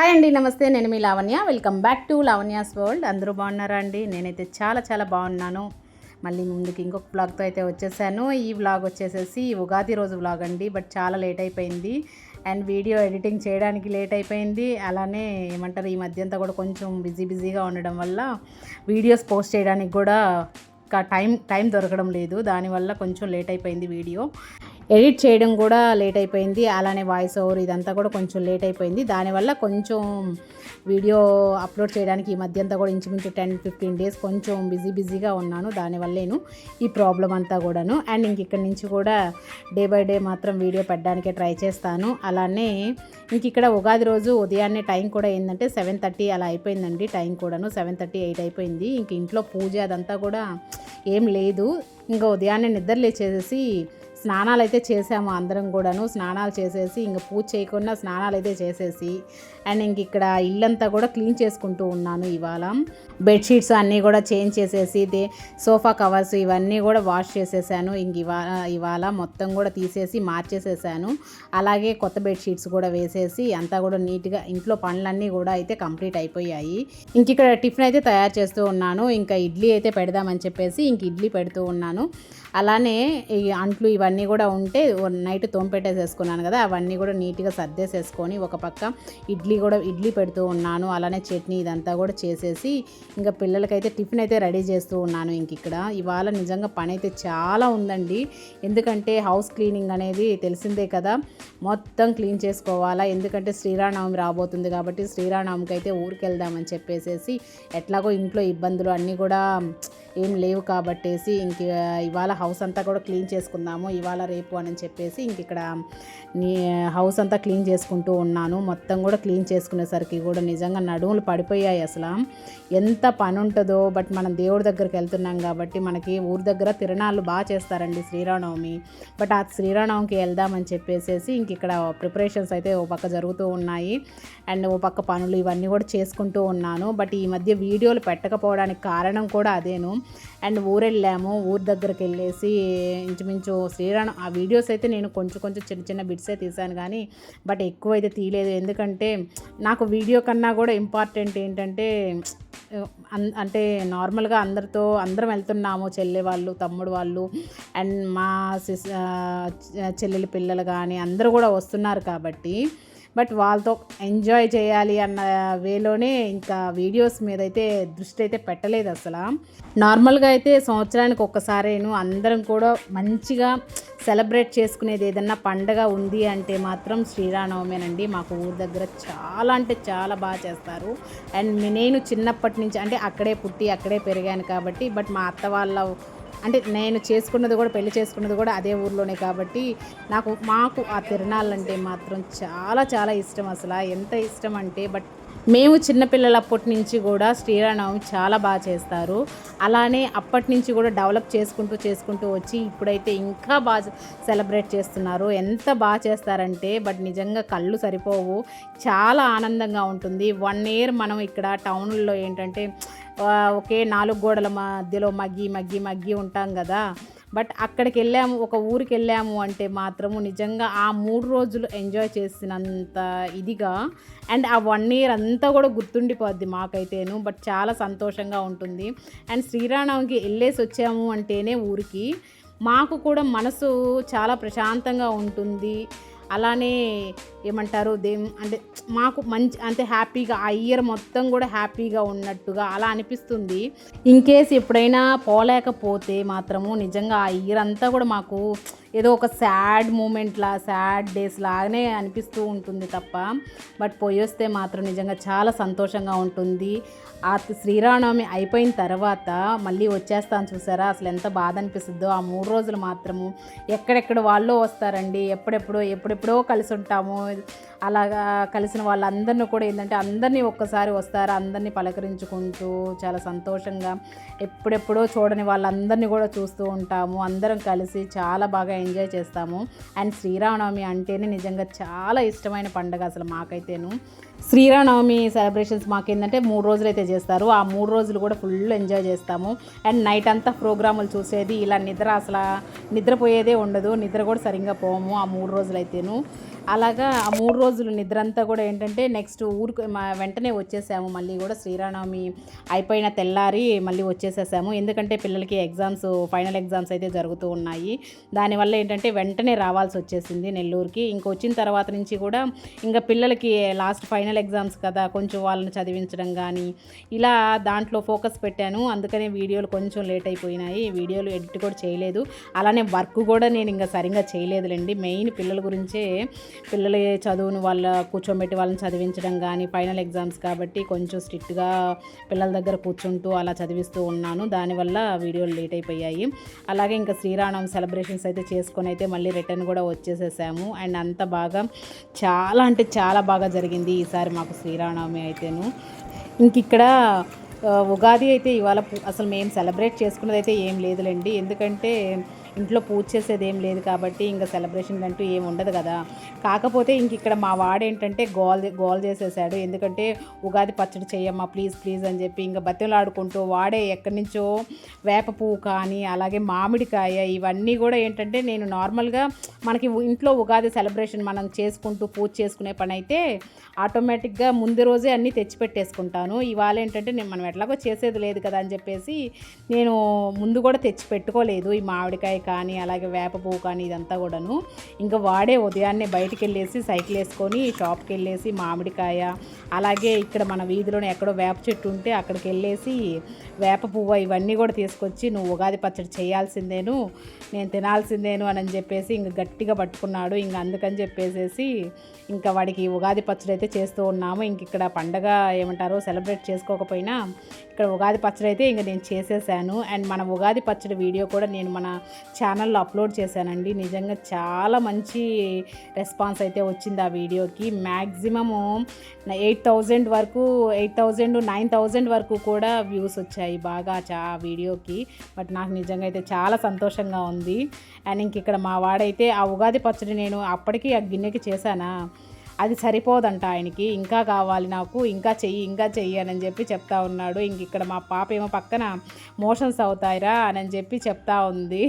Hi అండి నమస్తే. నేను మీ Lavanya. Welcome back to Lavanya's world. అందరూ బాగున్నారా అండి? నేనైతే చాలా చాలా బాగున్నాను. మళ్ళీ ముందుకి ఇంకొక బ్లాగ్తో అయితే వచ్చేసాను. ఈ వ్లాగ్ వచ్చేసేసి ఉగాది రోజు వ్లాగ్ అండి బట్ చాలా లేట్ అయిపోయింది. అండ్ వీడియో ఎడిటింగ్ చేయడానికి లేట్ అయిపోయింది. అలానే ఏమంటారు ఈ మధ్య అంతా కూడా కొంచెం బిజీ బిజీగా ఉండడం వల్ల వీడియోస్ పోస్ట్ చేయడానికి కూడా టైం టైం దొరకడం లేదు. దానివల్ల కొంచెం లేట్ అయిపోయింది వీడియో. ఎడిట్ చేయడం కూడా లేట్ అయిపోయింది. అలానే వాయిస్ ఓవర్ ఇదంతా కూడా కొంచెం లేట్ అయిపోయింది. దానివల్ల కొంచెం వీడియో అప్లోడ్ చేయడానికి ఈ మధ్య అంతా కూడా ఇంచుమించు టెన్ ఫిఫ్టీన్ డేస్ కొంచెం బిజీ బిజీగా ఉన్నాను. దానివల్లేను ఈ ప్రాబ్లం అంతా కూడాను. అండ్ ఇంక ఇక్కడి నుంచి కూడా డే బై డే మాత్రం వీడియో పెట్టడానికే ట్రై చేస్తాను. అలానే ఇంక ఇక్కడ ఉగాది రోజు ఉదయాన్నే టైం కూడా ఏంటంటే సెవెన్ థర్టీ అలా అయిపోయిందండి టైం కూడాను. సెవెన్ థర్టీ ఎయిట్ అయిపోయింది. ఇంక ఇంట్లో పూజ అదంతా కూడా ఏం లేదు. ఇంకా ఉదయాన్నే నిద్ర లేచేసేసి స్నానాలు అయితే చేసాము అందరం కూడాను. స్నానాలు చేసేసి ఇంక పూజ చేయకుండా స్నానాలు అయితే చేసేసి అండ్ ఇంక ఇక్కడ ఇల్లంతా కూడా క్లీన్ చేసుకుంటూ ఉన్నాను ఇవాళ. బెడ్షీట్స్ అన్నీ కూడా చేంజ్ చేసేసి దే సోఫా కవర్స్ ఇవన్నీ కూడా వాష్ చేసేసాను. ఇంక ఇవాళ ఇవాళ మొత్తం కూడా తీసేసి మార్చేసేసాను. అలాగే కొత్త బెడ్షీట్స్ కూడా వేసేసి అంతా కూడా నీట్గా ఇంట్లో పనులన్నీ కూడా అయితే కంప్లీట్ అయిపోయాయి. ఇంక ఇక్కడ టిఫిన్ అయితే తయారు చేస్తూ ఉన్నాను. ఇంకా ఇడ్లీ అయితే పెడదామని చెప్పేసి ఇంక ఇడ్లీ పెడుతూ ఉన్నాను. అలానే ఈ అంట్లు ఇవన్నీ కూడా ఉంటే నైట్ తోంపెట్టేసేసుకున్నాను కదా అవన్నీ కూడా నీట్గా సర్దేసేసుకొని ఒక పక్క ఇడ్లీ కూడా ఇడ్లీ పెడుతూ ఉన్నాను. అలానే చట్నీ ఇదంతా కూడా చేసేసి ఇంకా పిల్లలకైతే టిఫిన్ అయితే రెడీ చేస్తూ ఉన్నాను ఇంక ఇక్కడ. ఇవాళ నిజంగా పని అయితే చాలా ఉందండి. ఎందుకంటే హౌస్ క్లీనింగ్ అనేది తెలిసిందే కదా మొత్తం క్లీన్ చేసుకోవాలా? ఎందుకంటే శ్రీరామనవమి రాబోతుంది కాబట్టి శ్రీరామనవమికి అయితే ఊరికి వెళ్దామని చెప్పేసేసి ఎట్లాగో ఇంట్లో ఇబ్బందులు అన్నీ కూడా ఏం లేవు కాబట్టేసి ఇంక ఇవాళ హౌస్ అంతా కూడా క్లీన్ చేసుకుందాము ఇవాళ రేపు అని చెప్పేసి ఇంక ఇక్కడ నీ హౌస్ అంతా క్లీన్ చేసుకుంటూ ఉన్నాను. మొత్తం కూడా క్లీన్ చేసుకునేసరికి కూడా నిజంగా నడుములు పడిపోయాయి అసలు. ఎంత పని ఉంటుందో బట్ మనం దేవుడి దగ్గరికి వెళ్తున్నాం కాబట్టి మనకి ఊరి దగ్గర తిరణాలు బాగా చేస్తారండి శ్రీరామనవమి. బట్ ఆ శ్రీరామనవమికి వెళ్దామని చెప్పేసేసి ఇంక ఇక్కడ ప్రిపరేషన్స్ అయితే ఓ పక్క జరుగుతూ ఉన్నాయి. అండ్ ఓ పక్క పనులు ఇవన్నీ కూడా చేసుకుంటూ ఉన్నాను. బట్ ఈ మధ్య వీడియోలు పెట్టకపోవడానికి కారణం కూడా అదేను. అండ్ ఊరెళ్ళాము. ఊరి దగ్గరికి వెళ్ళేసి ఇంచుమించు శ్రీరామ్ ఆ వీడియోస్ అయితే నేను కొంచెం కొంచెం చిన్న చిన్న బిట్సే తీశాను కానీ బట్ ఎక్కువ అయితే తీయలేదు. ఎందుకంటే నాకు వీడియో కన్నా కూడా ఇంపార్టెంట్ ఏంటంటే అన్- అంటే నార్మల్గా అందరితో అందరం వెళ్తున్నాము చెల్లె వాళ్ళు తమ్ముడు వాళ్ళు అండ్ మా సిస్ చెల్లెలి పిల్లలు కానీ అందరూ కూడా వస్తున్నారు కాబట్టి బట్ వాళ్ళతో ఎంజాయ్ చేయాలి అన్న వేలోనే ఇంకా వీడియోస్ మీద అయితే దృష్టి అయితే పెట్టలేదు అసలు. నార్మల్గా అయితే సంవత్సరానికి ఒక్కసారేను అందరం కూడా మంచిగా సెలబ్రేట్ చేసుకునేది ఏదన్నా పండగ ఉంది అంటే మాత్రం శ్రీరామనవమేనండి. మాకు ఊరి దగ్గర చాలా అంటే చాలా బాగా చేస్తారు. అండ్ నేను చిన్నప్పటి నుంచి అంటే అక్కడే పుట్టి అక్కడే పెరిగాను కాబట్టి బట్ మా అత్త వాళ్ళ అంటే నేను చేసుకున్నది కూడా పెళ్ళి చేసుకున్నది కూడా అదే ఊర్లోనే కాబట్టి నాకు మాకు ఆ తిరణాలంటే మాత్రం చాలా చాలా ఇష్టం అసలు. ఎంత ఇష్టం అంటే బట్ మేము చిన్నపిల్లలప్పటి నుంచి కూడా శ్రీరామనవమి చాలా బాగా చేస్తారు. అలానే అప్పటి నుంచి కూడా డెవలప్ చేసుకుంటూ చేసుకుంటూ వచ్చి ఇప్పుడైతే ఇంకా బాగా సెలబ్రేట్ చేస్తున్నారు. ఎంత బాగా చేస్తారంటే బట్ నిజంగా కళ్ళు సరిపోవు. చాలా ఆనందంగా ఉంటుంది. వన్ ఇయర్ మనం ఇక్కడ టౌన్లో ఏంటంటే ఒకే నాలుగు గోడల మధ్యలో మగ్గి మగ్గి మగ్గి ఉంటాం కదా. బట్ అక్కడికి వెళ్ళాము ఒక ఊరికి వెళ్ళాము అంటే మాత్రము నిజంగా ఆ మూడు రోజులు ఎంజాయ్ చేసినంత ఇదిగా. అండ్ ఆ వన్ ఇయర్ అంతా కూడా గుర్తుండిపోద్ది మాకైతేను బట్ చాలా సంతోషంగా ఉంటుంది. అండ్ శ్రీరామనవమికి వెళ్ళేసి వచ్చాము అంటేనే ఊరికి మాకు కూడా మనసు చాలా ప్రశాంతంగా ఉంటుంది. అలానే ఏమంటారు దే అంటే మాకు మంచి అంటే హ్యాపీగా ఆ ఇయర్ మొత్తం కూడా హ్యాపీగా ఉన్నట్టుగా అలా అనిపిస్తుంది. ఇన్ కేస్ ఎప్పుడైనా పోలేకపోతే మాత్రము నిజంగా ఆ ఇయర్ అంతా కూడా మాకు ఏదో ఒక సాడ్ మూమెంట్లా సాడ్ డేస్ లాగానే అనిపిస్తూ ఉంటుంది తప్ప. బట్ పోయొస్తే మాత్రం నిజంగా చాలా సంతోషంగా ఉంటుంది. ఆ శ్రీరామనవమి అయిపోయిన తర్వాత మళ్ళీ వచ్చేస్తాను చూసారా? అసలు ఎంత బాధ అనిపిస్తుందో. ఆ మూడు రోజులు మాత్రము ఎక్కడెక్కడ వాళ్ళు వస్తారండి? ఎప్పుడెప్పుడో ఎప్పుడెప్పుడో కలిసి ఉంటాము. అలాగా కలిసిన వాళ్ళందరినీ కూడా ఏంటంటే అందరినీ ఒక్కసారి వస్తారు అందరినీ పలకరించుకుంటూ చాలా సంతోషంగా ఎప్పుడెప్పుడో చూడని వాళ్ళందరినీ కూడా చూస్తూ ఉంటాము. అందరం కలిసి చాలా బాగా ఎంజాయ్ చేస్తాము. అండ్ శ్రీరామనవమి అంటేనే నిజంగా చాలా ఇష్టమైన పండుగ అసలు మాకైతేను. శ్రీరామనవమి సెలబ్రేషన్స్ మాకేంటంటే మూడు రోజులు అయితే చేస్తారు. ఆ మూడు రోజులు కూడా ఫుల్ ఎంజాయ్ చేస్తాము. అండ్ నైట్ అంతా ప్రోగ్రాములు చూసేది ఇలా నిద్ర అసలు నిద్రపోయేదే ఉండదు. నిద్ర కూడా సరిగ్గా పోము ఆ మూడు రోజులు అయితేను అలాగా ఆ మూడు రోజులు నిద్ర అంతా కూడా ఏంటంటే నెక్స్ట్ ఊరికి మా వెంటనే వచ్చేసాము. మళ్ళీ కూడా శ్రీరామనవమి అయిపోయిన తెల్లారి మళ్ళీ వచ్చేసేసాము. ఎందుకంటే పిల్లలకి ఎగ్జామ్స్ ఫైనల్ ఎగ్జామ్స్ అయితే జరుగుతూ ఉన్నాయి. దానివల్ల ఏంటంటే వెంటనే రావాల్సి వచ్చేసింది నెల్లూరుకి. ఇంక వచ్చిన తర్వాత నుంచి కూడా ఇంకా పిల్లలకి లాస్ట్ ఫైనల్ ఎగ్జామ్స్ కదా కొంచెం వాళ్ళని చదివించడం కానీ ఇలా దాంట్లో ఫోకస్ పెట్టాను. అందుకనే వీడియోలు కొంచెం లేట్ అయిపోయినాయి. వీడియోలు ఎడిట్ కూడా చేయలేదు. అలానే వర్క్ కూడా నేను ఇంకా సరిగ్గా చేయలేదులేండి. మెయిన్ పిల్లల గురించే పిల్లల చదువును వాళ్ళ కూర్చోబెట్టి వాళ్ళని చదివించడం కానీ ఫైనల్ ఎగ్జామ్స్ కాబట్టి కొంచెం స్ట్రిక్ట్గా పిల్లల దగ్గర కూర్చుంటూ అలా చదివిస్తూ ఉన్నాను. దానివల్ల వీడియోలు లేట్ అయిపోయాయి. అలాగే ఇంకా శ్రీరామం సెలబ్రేషన్స్ అయితే చేసుకొని అయితే మళ్ళీ రిటర్న్ కూడా వచ్చేసేసాము. అండ్ అంత బాగా చాలా అంటే చాలా బాగా జరిగింది ఈసారి మాకు శ్రీరామనవమి అయితేను. ఇంక ఇక్కడ ఉగాది అయితే ఇవాళ అసలు మేము సెలబ్రేట్ చేసుకున్నది అయితే ఏం లేదులేండి. ఎందుకంటే ఇంట్లో పూజ చేసేది ఏం లేదు కాబట్టి ఇంకా సెలబ్రేషన్ అంటూ ఏం ఉండదు కదా. కాకపోతే ఇంక ఇక్కడ మా వాడు ఏంటంటే గోల్ గోల్ చేసేసాడు. ఎందుకంటే ఉగాది పచ్చడి చేయమ్మా ప్లీజ్ ప్లీజ్ అని చెప్పి ఇంకా బతిలాడుకుంటూ వాడే ఎక్కడి నుంచో వేప పువ్వు కానీ అలాగే మామిడికాయ ఇవన్నీ కూడా ఏంటంటే నేను నార్మల్గా మనకి ఇంట్లో ఉగాది సెలబ్రేషన్ మనం చేసుకుంటూ పూజ చేసుకునే పని అయితే ఆటోమేటిక్గా ముందు రోజే అన్నీ తెచ్చిపెట్టేసుకుంటాను. ఇవాళ ఏంటంటే నేను మనం ఎట్లాగో చేసేది లేదు కదా అని చెప్పేసి నేను ముందు కూడా తెచ్చి పెట్టుకోలేదు ఈ మామిడికాయ కానీ అలాగే వేప పువ్వు కానీ ఇదంతా కూడాను ఇంకా వాడే ఉదయాన్నే బయటికి వెళ్ళేసి సైకిల్ వేసుకొని షాప్కి వెళ్ళేసి మామిడికాయ అలాగే ఇక్కడ మన వీధిలోనే ఎక్కడో వేప చెట్టు ఉంటే అక్కడికి వెళ్ళేసి వేప పువ్వు ఇవన్నీ కూడా తీసుకొచ్చి నువ్వు ఉగాది పచ్చడి చేయాల్సిందేను నేను తినాల్సిందేను అని చెప్పేసి ఇంక గట్టిగా పట్టుకున్నాడు. ఇంక అందుకని చెప్పేసేసి ఇంకా వాడికి ఉగాది పచ్చడి అయితే చేస్తూ ఉన్నాము. ఇంక ఇక్కడ పండగ ఏమంటారో సెలబ్రేట్ చేసుకోకపోయినా ఇక్కడ ఉగాది పచ్చడి అయితే ఇంకా నేను చేసేసాను. అండ్ మన ఉగాది పచ్చడి వీడియో కూడా నేను మన ఛానల్లో అప్లోడ్ చేశానండి. నిజంగా చాలా మంచి రెస్పాన్స్ అయితే వచ్చింది ఆ వీడియోకి. మ్యాక్సిమము ఎయిట్ థౌజండ్ వరకు ఎయిట్ థౌజండ్ నైన్ థౌజండ్ వరకు కూడా వ్యూస్ వచ్చాయి బాగా చా ఆ వీడియోకి. బట్ నాకు నిజంగా అయితే చాలా సంతోషంగా ఉంది. అండ్ ఇంక ఇక్కడ మా వాడైతే ఆ ఉగాది పచ్చడి నేను అప్పటికి ఆ గిన్నెకి చేశానా? అది సరిపోదంట ఆయనకి. ఇంకా కావాలి నాకు ఇంకా చెయ్యి ఇంకా చెయ్యి అని చెప్పి చెప్తా ఉన్నాడు. ఇంక ఇక్కడ మా పాప ఏమో పక్కన మోషన్స్ అవుతాయిరా అని చెప్పి చెప్తా ఉంది.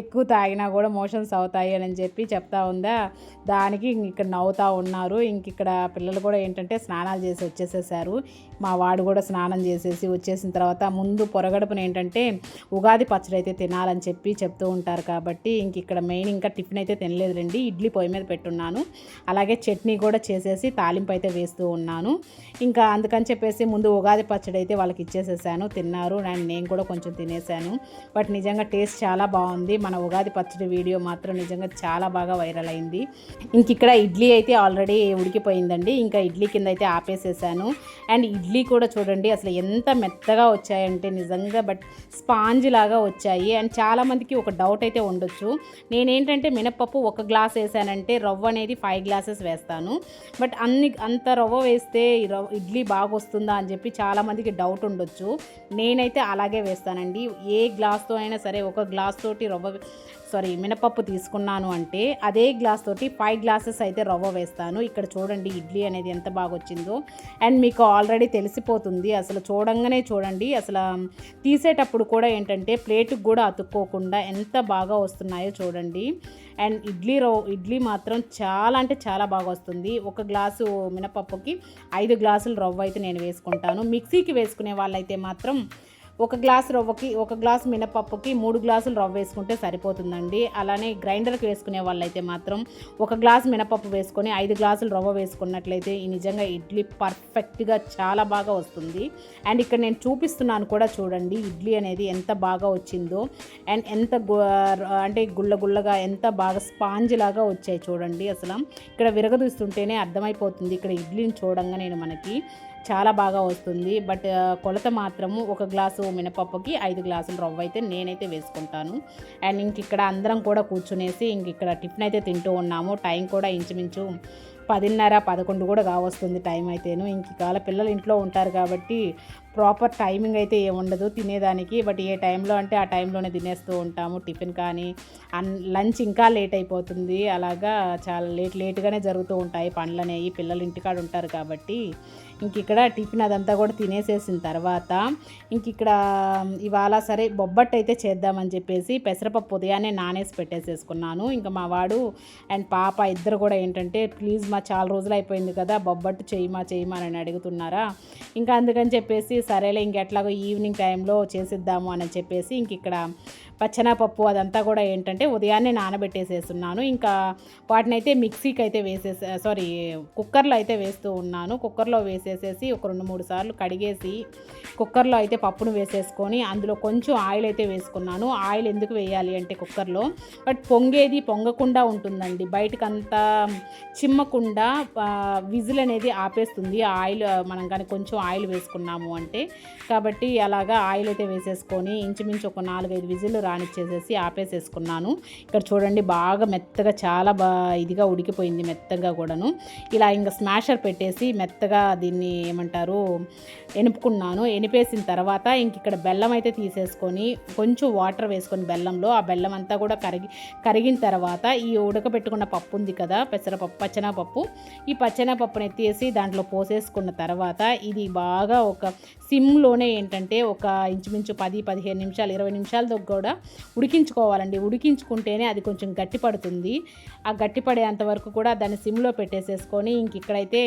ఎక్కువ తాగినా కూడా మోషన్స్ అవుతాయి అని చెప్పి చెప్తా ఉందా? దానికి ఇంక ఇక్కడ నవ్వుతూ ఉన్నారు. ఇంక ఇక్కడ పిల్లలు కూడా ఏంటంటే స్నానాలు చేసి వచ్చేసేసారు. మా వాడు కూడా స్నానం చేసేసి వచ్చేసిన తర్వాత ముందు పొరగడుపున ఏంటంటే ఉగాది పచ్చడి అయితే తినాలని చెప్పి చెప్తూ ఉంటారు కాబట్టి ఇంక ఇక్కడ మెయిన్ ఇంకా టిఫిన్ అయితే తినలేదులేండి. ఇడ్లీ పొయ్యి మీద పెట్టున్నాను. అలాగే చట్నీ కూడా చేసేసి తాలింపు అయితే వేస్తూ ఉన్నాను. ఇంకా అందుకని చెప్పేసి ముందు ఉగాది పచ్చడి అయితే వాళ్ళకి ఇచ్చేసేసాను. తిన్నారు అండ్ నేను కూడా కొంచెం తినేసాను. బట్ నిజంగా టేస్ట్ చాలా బాగుంది. మన ఉగాది పచ్చడి వీడియో మాత్రం నిజంగా చాలా బాగా వైరల్ అయింది. ఇంక ఇక్కడ ఇడ్లీ అయితే ఆల్రెడీ ఉడికిపోయిందండి. ఇంకా ఇడ్లీ కింద అయితే ఆపేసేసాను. అండ్ ఇడ్లీ ఇడ్లీ కూడా చూడండి అసలు ఎంత మెత్తగా వచ్చాయంటే నిజంగా బట్ స్పాంజ్ లాగా వచ్చాయి. అండ్ చాలామందికి ఒక డౌట్ అయితే ఉండొచ్చు. నేనేంటంటే మినపప్పు ఒక గ్లాస్ వేసానంటే రవ్వ అనేది ఫైవ్ గ్లాసెస్ వేస్తాను. బట్ అన్ని అంత రవ్వ వేస్తే రవ్వ ఇడ్లీ బాగా వస్తుందా అని చెప్పి చాలామందికి డౌట్ ఉండొచ్చు. నేనైతే అలాగే వేస్తానండి. ఏ గ్లాస్తో అయినా సరే ఒక గ్లాస్ తోటి రవ్వ సారీ మినపప్పు తీసుకున్నాను అంటే అదే గ్లాస్ తోటి ఫైవ్ గ్లాసెస్ అయితే రవ్వ వేస్తాను. ఇక్కడ చూడండి ఇడ్లీ అనేది ఎంత బాగా వచ్చిందో అండ్ మీకు ఆల్రెడీ తెలిసిపోతుంది. అసలు చూడంగానే చూడండి. అసలు తీసేటప్పుడు కూడా ఏంటంటే ప్లేట్కి కూడా అతుక్కోకుండా ఎంత బాగా వస్తున్నాయో చూడండి. అండ్ ఇడ్లీ రవ్వ ఇడ్లీ మాత్రం చాలా అంటే చాలా బాగా వస్తుంది ఒక గ్లాసు మినపప్పుకి ఐదు గ్లాసులు రవ్వ అయితే నేను వేసుకుంటాను. మిక్సీకి వేసుకునే వాళ్ళైతే మాత్రం ఒక గ్లాస్ రవ్వకి ఒక గ్లాస్ మినపప్పుకి మూడు గ్లాసులు రవ్వ వేసుకుంటే సరిపోతుందండి. అలానే గ్రైండర్కి వేసుకునే వాళ్ళైతే మాత్రం ఒక గ్లాస్ మినపప్పు వేసుకొని ఐదు గ్లాసులు రవ్వ వేసుకున్నట్లయితే ఈ నిజంగా ఇడ్లీ పర్ఫెక్ట్గా చాలా బాగా వస్తుంది. అండ్ ఇక్కడ నేను చూపిస్తున్నాను కూడా చూడండి ఇడ్లీ అనేది ఎంత బాగా వచ్చిందో. అండ్ ఎంత గు- అంటే గుల్ల గుల్లగా ఎంత బాగా స్పాంజ్ లాగా వచ్చాయి చూడండి అసలు. ఇక్కడ విరగదూస్తుంటేనే అర్థమైపోతుంది. ఇక్కడ ఇడ్లీని చూడంగా నేను మనకి చాలా బాగా వస్తుంది. బట్ కొలత మాత్రము ఒక గ్లాసు మినపప్పుకి ఐదు గ్లాసులు రవ్వ అయితే నేనైతే వేసుకుంటాను. అండ్ ఇంక ఇక్కడ అందరం కూడా కూర్చునేసి ఇంక ఇక్కడ టిఫిన్ అయితే తింటూ ఉన్నాము. టైం కూడా ఇంచుమించు పదిన్నర పదకొండు కూడా కావస్తుంది టైం అయితేను. ఇంక ఇవాళ పిల్లలు ఇంట్లో ఉంటారు కాబట్టి ప్రాపర్ టైమింగ్ అయితే ఏమి ఉండదు తినేదానికి. బట్ ఏ టైంలో అంటే ఆ టైంలోనే తినేస్తూ ఉంటాము. టిఫిన్ కానీ అన్ లంచ్ ఇంకా లేట్ అయిపోతుంది. అలాగా చాలా లేట్ లేట్గానే జరుగుతూ ఉంటాయి పనులు అనేవి పిల్లలు ఇంటికాడ ఉంటారు కాబట్టి ఇంక ఇక్కడ టిఫిన్ అదంతా కూడా తినేసేసిన తర్వాత ఇంక ఇక్కడ ఇవాళ సరే బొబ్బట్టు అయితే చేద్దామని చెప్పేసి పెసరపప్పు ఉదయాన్నే నానేసి పెట్టేసేసుకున్నాను. ఇంకా మా వాడు అండ్ పాప ఇద్దరు కూడా ఏంటంటే ప్లీజ్ మా చాలా రోజులు అయిపోయింది కదా బొబ్బట్టు చేయమా చేయమా అని అడుగుతున్నారా. ఇంకా అందుకని చెప్పేసి సరేలే ఇంకెట్లాగో ఈవినింగ్ టైంలో చేసిద్దాము అని చెప్పేసి ఇంక ఇక్కడ పచ్చనపప్పు అదంతా కూడా ఏంటంటే ఉదయాన్నే నానబెట్టేసేస్తున్నాను. ఇంకా వాటిని అయితే మిక్సీకి అయితే వేసేసి సారీ కుక్కర్లో అయితే వేస్తూ ఉన్నాను. కుక్కర్లో వేసేసేసి ఒక రెండు మూడు సార్లు కడిగేసి కుక్కర్లో అయితే పప్పును వేసేసుకొని అందులో కొంచెం ఆయిల్ అయితే వేసుకున్నాను. ఆయిల్ ఎందుకు వేయాలి అంటే కుక్కర్లో బట్ పొంగేది పొంగకుండా ఉంటుందండి. బయటకంతా అంతా చిమ్మకుండా విజిల్ అనేది ఆపేస్తుంది. ఆయిల్ మనం కానీ కొంచెం ఆయిల్ వేసుకున్నాము అంటే. కాబట్టి అలాగా ఆయిల్ అయితే వేసేసుకొని ఇంచుమించు ఒక నాలుగైదు విజిల్ రానిచ్చేసేసి ఆపేసేసుకున్నాను. ఇక్కడ చూడండి బాగా మెత్తగా చాలా బా ఇదిగా ఉడికిపోయింది మెత్తగా కూడాను. ఇలా ఇంకా స్మాషర్ పెట్టేసి మెత్తగా దీన్ని ఏమంటారు ఎనుపుకున్నాను. ఎనిపేసిన తర్వాత ఇంక ఇక్కడ బెల్లం అయితే తీసేసుకొని కొంచెం వాటర్ వేసుకొని బెల్లంలో ఆ బెల్లం అంతా కూడా కరిగి కరిగిన తర్వాత ఈ ఉడకబెట్టుకున్న పప్పు ఉంది కదా పెసరపప్పు పచ్చనపప్పు. ఈ పచ్చనపప్పును ఎత్తేసి దాంట్లో పోసేసుకున్న తర్వాత ఇది బాగా ఒక సిమ్లోనే ఏంటంటే ఒక ఇంచుమించు పది పదిహేను నిమిషాలు ఇరవై నిమిషాలతో కూడా ఉడికించుకోవాలండి. ఉడికించుకుంటేనే అది కొంచెం గట్టిపడుతుంది. ఆ గట్టిపడేంత వరకు కూడా దాన్ని సిమ్లో పెట్టేసేసుకొని ఇంక ఇక్కడైతే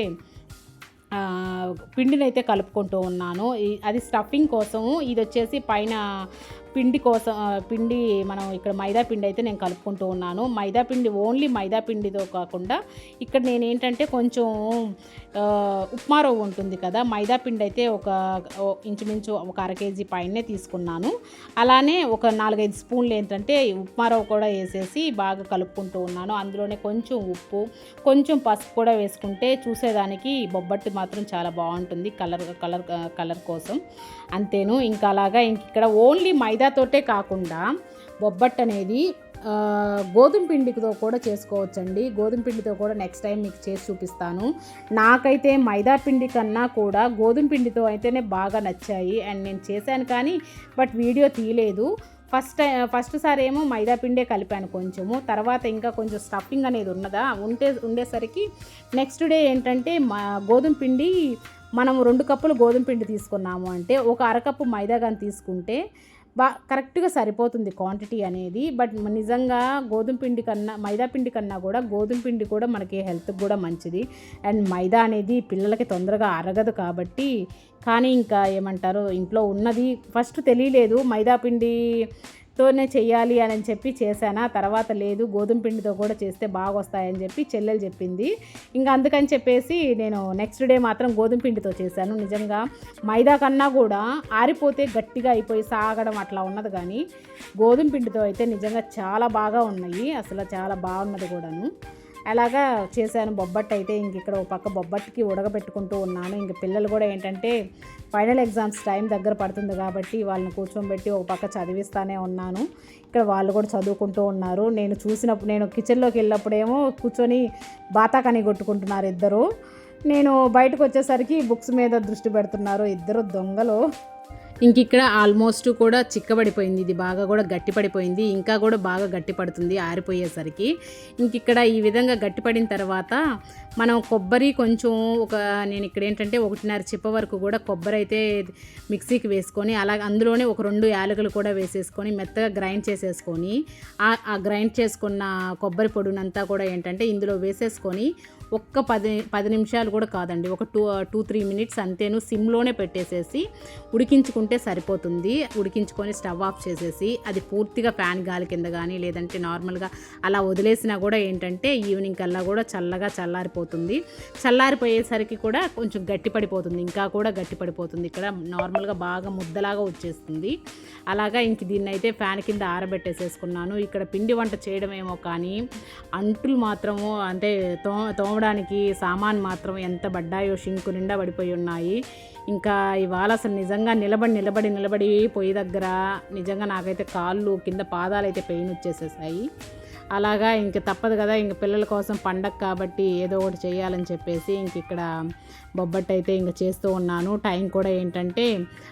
పిండిని అయితే కలుపుకుంటూ ఉన్నాను. అది స్టఫింగ్ కోసము. ఇది వచ్చేసి పైన పిండి కోసం పిండి మనం ఇక్కడ మైదా పిండి అయితే నేను కలుపుకుంటూ ఉన్నాను. మైదా పిండి ఓన్లీ మైదా పిండితో కాకుండా ఇక్కడ నేను ఏంటంటే కొంచెం ఉప్మా రవ్వ ఉంటుంది కదా మైదా పిండి అయితే ఒక ఇంచుమించు ఒక అర కేజీ పైనే తీసుకున్నాను. అలానే ఒక నాలుగైదు స్పూన్లు ఏంటంటే ఉప్మా రవ్వ కూడా వేసేసి బాగా కలుపుకుంటూ ఉన్నాను. అందులోనే కొంచెం ఉప్పు కొంచెం పసుపు కూడా వేసుకుంటే చూసేదానికి బొబ్బట్టు మాత్రం చాలా బాగుంటుంది కలర్ కలర్ కలర్ కోసం. అంతేను ఇంకా అలాగా ఇంక ఇక్కడ ఓన్లీ మైదా మైదాతోటే కాకుండా బొబ్బట్టు అనేది గోధుమ పిండితో కూడా చేసుకోవచ్చండి. గోధుమ పిండితో కూడా నెక్స్ట్ టైం మీకు చేసి చూపిస్తాను. నాకైతే మైదా పిండి కన్నా కూడా గోధుమ పిండితో అయితేనే బాగా నచ్చాయి. అండ్ నేను చేశాను కానీ బట్ వీడియో తీయలేదు. ఫస్ట్ ఫస్ట్ సారి ఏమో మైదా పిండే కలిపాను కొంచెము. తర్వాత ఇంకా కొంచెం స్టఫింగ్ అనేది ఉన్నదా? ఉంటే ఉండేసరికి నెక్స్ట్ డే ఏంటంటే మా గోధుమ పిండి మనం రెండు కప్పులు గోధుమ పిండి తీసుకున్నాము అంటే ఒక అరకప్పు మైదా కానీ తీసుకుంటే బా కరెక్ట్గా సరిపోతుంది క్వాంటిటీ అనేది. బట్ నిజంగా గోధుమ పిండి కన్నా మైదా పిండి కన్నా కూడా గోధుమ పిండి కూడా మనకి హెల్త్కి కూడా మంచిది. అండ్ మైదా అనేది పిల్లలకి తొందరగా అరగదు కాబట్టి కానీ ఇంకా ఏమంటారు ఇంట్లో ఉన్నది ఫస్ట్ తెలియలేదు. మైదా పిండి తోనే చేయాలి అని చెప్పి చేశాను? తర్వాత లేదు గోధుమ పిండితో కూడా చేస్తే బాగా వస్తాయని చెప్పి చెల్లెలు చెప్పింది. ఇంకా అందుకని చెప్పేసి నేను నెక్స్ట్ డే మాత్రం గోధుమ పిండితో చేశాను. నిజంగా మైదా కన్నా కూడా ఆరిపోతే గట్టిగా అయిపోయి సాగడం అట్లా ఉన్నది కానీ గోధుమ పిండితో అయితే నిజంగా చాలా బాగా ఉన్నాయి. అసలు చాలా బాగున్నది కూడాను. అలాగా చేశాను. బొబ్బట్టు అయితే ఇంక ఇక్కడ ఒక పక్క బొబ్బట్టుకి ఉడకబెట్టుకుంటూ ఉన్నాను. ఇంక పిల్లలు కూడా ఏంటంటే ఫైనల్ ఎగ్జామ్స్ టైం దగ్గర పడుతుంది కాబట్టి వాళ్ళని కూర్చోబెట్టి ఒక పక్క చదివిస్తానే ఉన్నాను. ఇక్కడ వాళ్ళు కూడా చదువుకుంటూ ఉన్నారు. నేను చూసినప్పుడు నేను కిచెన్లోకి వెళ్ళినప్పుడేమో కూర్చొని బాతాకని కొట్టుకుంటున్నారు ఇద్దరు. నేను బయటకు వచ్చేసరికి బుక్స్ మీద దృష్టి పెడుతున్నారు ఇద్దరు దొంగలు. ఇంక ఇక్కడ ఆల్మోస్ట్ కూడా చిక్కబడిపోయింది. ఇది బాగా కూడా గట్టిపడిపోయింది. ఇంకా కూడా బాగా గట్టిపడుతుంది ఆరిపోయేసరికి. ఇంక ఇక్కడ ఈ విధంగా గట్టిపడిన తర్వాత మనం కొబ్బరి కొంచెం ఒక నేను ఇక్కడ ఏంటంటే ఒకటిన్నర చిప్ప వరకు కూడా కొబ్బరి అయితే మిక్సీకి వేసుకొని అలా అందులోనే ఒక రెండు యాలకులు కూడా వేసేసుకొని మెత్తగా గ్రైండ్ చేసేసుకొని ఆ గ్రైండ్ చేసుకున్న కొబ్బరి పొడినంతా కూడా ఏంటంటే ఇందులో వేసేసుకొని ఒక్క పది పది నిమిషాలు కూడా కాదండి. ఒక టూ టూ త్రీ మినిట్స్ అంతేను సిమ్లోనే పెట్టేసేసి ఉడికించుకుంటే సరిపోతుంది. ఉడికించుకొని స్టవ్ ఆఫ్ చేసేసి అది పూర్తిగా ఫ్యాన్ గాలి కింద కానీ లేదంటే నార్మల్గా అలా వదిలేసినా కూడా ఏంటంటే ఈవినింగ్ కల్లా కూడా చల్లగా చల్లారిపోతుంది. చల్లారిపోయేసరికి కూడా కొంచెం గట్టి పడిపోతుంది ఇంకా కూడా గట్టి పడిపోతుంది ఇక్కడ నార్మల్గా బాగా ముద్దలాగా వచ్చేస్తుంది. అలాగా ఇంక దీన్ని అయితే ఫ్యాన్ కింద ఆరబెట్టేసేసుకున్నాను. ఇక్కడ పిండి వంట చేయడమేమో కానీ అంటులు మాత్రము అంటే తో తోమడం తోమడానికి సామాన్ మాత్రం ఎంత పడ్డాయో షింకు నిండా పడిపోయి ఉన్నాయి. ఇంకా ఇవాళ అసలు నిజంగా నిలబడి నిలబడి నిలబడి పొయ్యి దగ్గర నిజంగా నాకైతే కాళ్ళు కింద పాదాలు అయితే పెయిన్ వచ్చేసేసాయి. అలాగా ఇంక తప్పదు కదా ఇంక పిల్లల కోసం పండగ కాబట్టి ఏదో ఒకటి చేయాలని చెప్పేసి ఇంక ఇక్కడ బొబ్బట్టు అయితే ఇంక చేస్తూ ఉన్నాను. టైం కూడా ఏంటంటే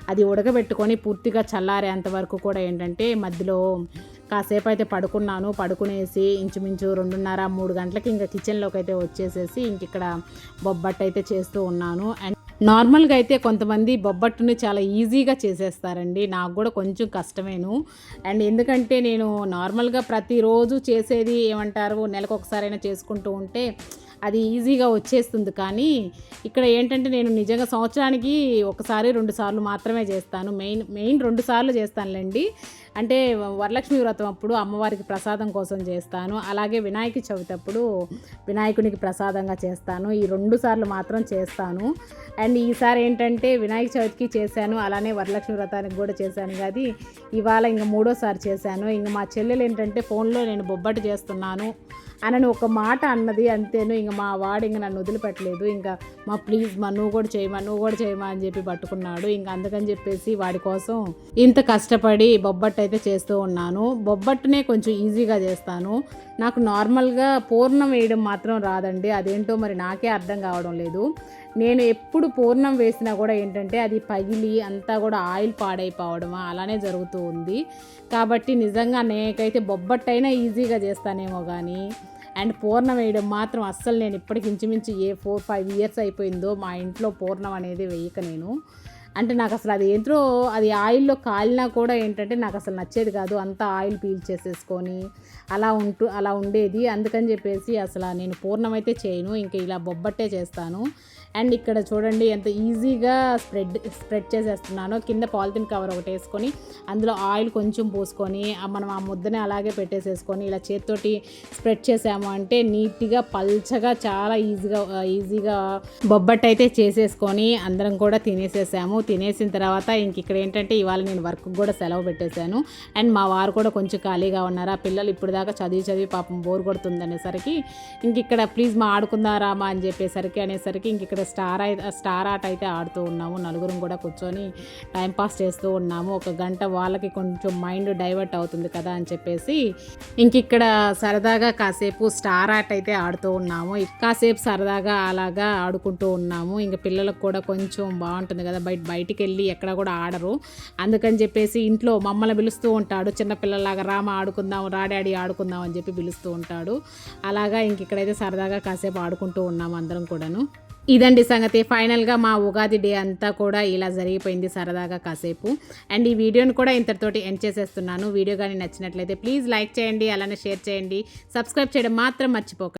అది ఉడకబెట్టుకొని పూర్తిగా చల్లారేంత వరకు కూడా ఏంటంటే మధ్యలో కాసేపు అయితే పడుకున్నాను. పడుకునేసి ఇంచుమించు రెండున్నర మూడు గంటలకి ఇంకా కిచెన్లోకి అయితే వచ్చేసేసి ఇంక ఇక్కడ బొబ్బట్టు అయితే చేస్తూ ఉన్నాను. అండ్ నార్మల్గా అయితే కొంతమంది బొబ్బట్టుని చాలా ఈజీగా చేసేస్తారండి. నాకు కూడా కొంచెం కష్టమేను. అండ్ ఎందుకంటే నేను నార్మల్గా ప్రతిరోజు చేసేది ఏమంటారు నెలకు ఒకసారైనా చేసుకుంటూ ఉంటే అది ఈజీగా వచ్చేస్తుంది. కానీ ఇక్కడ ఏంటంటే నేను నిజంగా సంవత్సరానికి ఒకసారి రెండు సార్లు మాత్రమే చేస్తాను. మెయిన్ మెయిన్ రెండు సార్లు చేస్తానులేండి. అంటే వరలక్ష్మి వ్రతం అప్పుడు అమ్మవారికి ప్రసాదం కోసం చేస్తాను. అలాగే వినాయక చవితి అప్పుడు వినాయకునికి ప్రసాదంగా చేస్తాను. ఈ రెండు సార్లు మాత్రం చేస్తాను. అండ్ ఈసారి ఏంటంటే వినాయక చవితికి చేశాను. అలానే వరలక్ష్మి వ్రతానికి కూడా చేశాను. కానీ ఇవాళ ఇంక మూడోసారి చేశాను. ఇంక మా చెల్లెలు ఏంటంటే ఫోన్లో నేను బొబ్బట్టు చేస్తున్నాను. అని ఒక మాట అన్నది అంతేను. ఇంక మా వాడు ఇంకా నన్ను వదిలిపెట్టలేదు. ఇంకా మా ప్లీజ్ మా నువ్వు కూడా చేయమా నువ్వు కూడా చేయమా అని చెప్పి పట్టుకున్నాడు. ఇంకా అందుకని చెప్పేసి వాడి కోసం ఇంత కష్టపడి బొబ్బట్టు అయితే చేస్తూ ఉన్నాను. బొబ్బట్టునే కొంచెం ఈజీగా చేస్తాను. నాకు నార్మల్గా పూర్ణం వేయడం మాత్రం రాదండి. అదేంటో మరి నాకే అర్థం కావడం లేదు. నేను ఎప్పుడు పూర్ణం వేసినా కూడా ఏంటంటే అది పగిలి అంతా కూడా ఆయిల్ పాడైపోవడం అలానే జరుగుతూ ఉంది. కాబట్టి నిజంగా నేకైతే బొబ్బట్టైనా ఈజీగా చేస్తానేమో కానీ అండ్ పూర్ణం వేయడం మాత్రం అస్సలు నేను ఇప్పటికి ఇంచుమించు ఏ ఫోర్ ఫైవ్ ఇయర్స్ అయిపోయిందో మా ఇంట్లో పూర్ణం అనేది వేయక నేను. అంటే నాకు అసలు అది ఏంటో అది ఆయిల్లో కాలినా కూడా ఏంటంటే నాకు అసలు నచ్చేది కాదు. అంతా ఆయిల్ పీల్చేసేసుకొని అలా ఉంటూ అలా ఉండేది. అందుకని చెప్పేసి అసలు నేను పూర్ణమైతే చేయను. ఇంకా ఇలా బొబ్బట్టే చేస్తాను. అండ్ ఇక్కడ చూడండి ఎంత ఈజీగా స్ప్రెడ్ స్ప్రెడ్ చేసేస్తున్నాను. కింద పాలిథిన్ కవర్ ఒకటి వేసుకొని అందులో ఆయిల్ కొంచెం పోసుకొని మనం ఆ ముద్దని అలాగే పెట్టేసేసుకొని ఇలా చేతితోటి స్ప్రెడ్ చేసాము అంటే నీట్గా పల్చగా చాలా ఈజీగా ఈజీగా బొబ్బట్ అయితే చేసేసుకొని అందరం కూడా తినేసేసాము. తినేసిన తర్వాత ఇంక ఇక్కడ ఏంటంటే ఇవాళ నేను వర్క్ కూడా సెలవు పెట్టేశాను. అండ్ మా వారు కూడా కొంచెం ఖాళీగా ఉన్నారు? ఆ పిల్లలు ఇప్పుడు దాకా చదివి చదివి పాపం బోర్ కొడుతుంది అనేసరికి ఇంక ఇక్కడ ప్లీజ్ మా ఆడుకుందారామా అని చెప్పేసరికి అనేసరికి ఇంక ఇక్కడ స్టార్ అయితే స్టార్ ఆట అయితే ఆడుతూ ఉన్నాము. నలుగురం కూడా కూర్చొని టైంపాస్ చేస్తూ ఉన్నాము. ఒక గంట వాళ్ళకి కొంచెం మైండ్ డైవర్ట్ అవుతుంది కదా అని చెప్పేసి ఇంక ఇక్కడ సరదాగా కాసేపు స్టార్ ఆట అయితే ఆడుతూ ఉన్నాము. కాసేపు సరదాగా అలాగా ఆడుకుంటూ ఉన్నాము. ఇంక పిల్లలకు కూడా కొంచెం బాగుంటుంది కదా. బయట బయటికి వెళ్ళి ఎక్కడ కూడా ఆడరు. అందుకని చెప్పేసి ఇంట్లో మమ్మల్ని పిలుస్తూ ఉంటాడు. చిన్నపిల్లలాగా రామ ఆడుకుందాం రాడాడి ఆడుకుందాం అని చెప్పి పిలుస్తూ ఉంటాడు. అలాగా ఇంక ఇక్కడైతే సరదాగా కాసేపు ఆడుకుంటూ ఉన్నాము అందరం కూడాను. ఇదండి సంగతి. ఫైనల్గా మా ఉగాది డే అంతా కూడా ఇలా జరిగిపోయింది సరదాగా కాసేపు. అండ్ ఈ వీడియోని కూడా ఇంతటితోటి ఎండ్ చేసేస్తున్నాను. వీడియో కానీ నచ్చినట్లయితే ప్లీజ్ లైక్ చేయండి అలానే షేర్ చేయండి. సబ్స్క్రైబ్ చేయడం మాత్రం మర్చిపోకండి